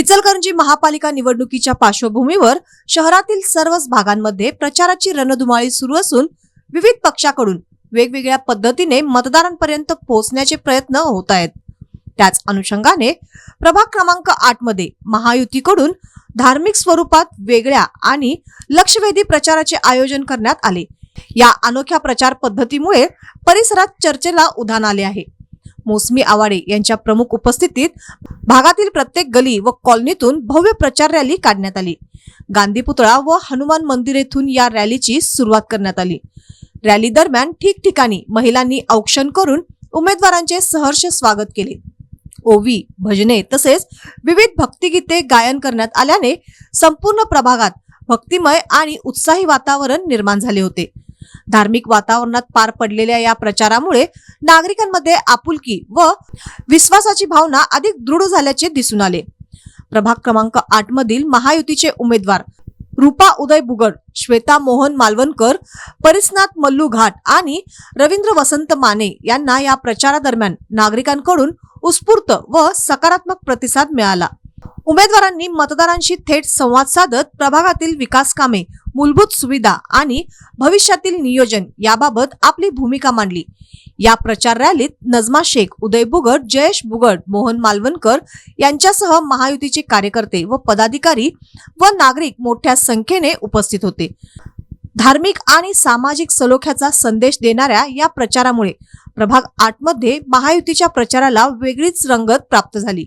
इचलकरंजी महापालिका निवडणुकीच्या पार्श्वभूमीवर शहरातील सर्वच भागांमध्ये प्रचाराची रणधुमाळी सुरू असून विविध पक्षाकडून वेगवेगळ्या पद्धतीने मतदारांपर्यंत पोहोचण्याचे प्रयत्न होत आहेत. त्याच अनुषंगाने प्रभाग क्रमांक आठमध्ये महायुतीकडून धार्मिक स्वरूपात वेगळ्या आणि लक्षवेधी प्रचाराचे आयोजन करण्यात आले. या अनोख्या प्रचार पद्धतीमुळे परिसरात चर्चेला उधाण आले आहे. मोसमी आवाडे यांच्या प्रमुख उपस्थितीत भागातील प्रत्येक गली व कॉलनीतून भव्य प्रचार रॅली काढण्यात आली. गांधी पुतळा व हनुमान मंदिर येथून या रॅलीची सुरुवात करण्यात आली. रॅली दरम्यान ठिकठिकाणी महिलांनी औक्षण करून उमेदवारांचे सहर्ष स्वागत केले. ओवी भजने तसेच विविध भक्तिगीते गायन करण्यात आल्याने संपूर्ण प्रभागात भक्तिमय आणि उत्साही वातावरण निर्माण झाले होते. धार्मिक वातावरणात पार पडलेल्या या प्रचारामुळे नागरिकांमध्ये आपुलकी व विश्वासाची भावना अधिक दृढ झाल्याचे दिसून आले. प्रभाग क्रमांक आठ मधील महायुतीचे उमेदवार रूपा उदय बुगड श्वेता मोहन मालवणकर परिसनाथ मल्लू घाट आणि रवींद्र वसंत माने यांना या प्रचारादरम्यान नागरिकांकडून उत्स्फूर्त व सकारात्मक प्रतिसाद मिळाला. उमेदवारांनी मतदारांशी थेट संवाद साधत प्रभागातील विकास कामे मूलभूत सुविधा आणि भविष्यातील नियोजन याबाबत आपली भूमिका मांडली. या प्रचार रॅलीत नजमा शेख उदय बुगड जयेश बुगड मोहन मालवणकर यांच्यासह महायुतीचे कार्यकर्ते व पदाधिकारी व नागरिक मोठ्या संख्येने उपस्थित होते. धार्मिक आणि सामाजिक सलोख्याचा संदेश देणाऱ्या या प्रचारामुळे प्रभाग आठमध्ये महायुतीच्या प्रचाराला वेगळीच रंगत प्राप्त झाली.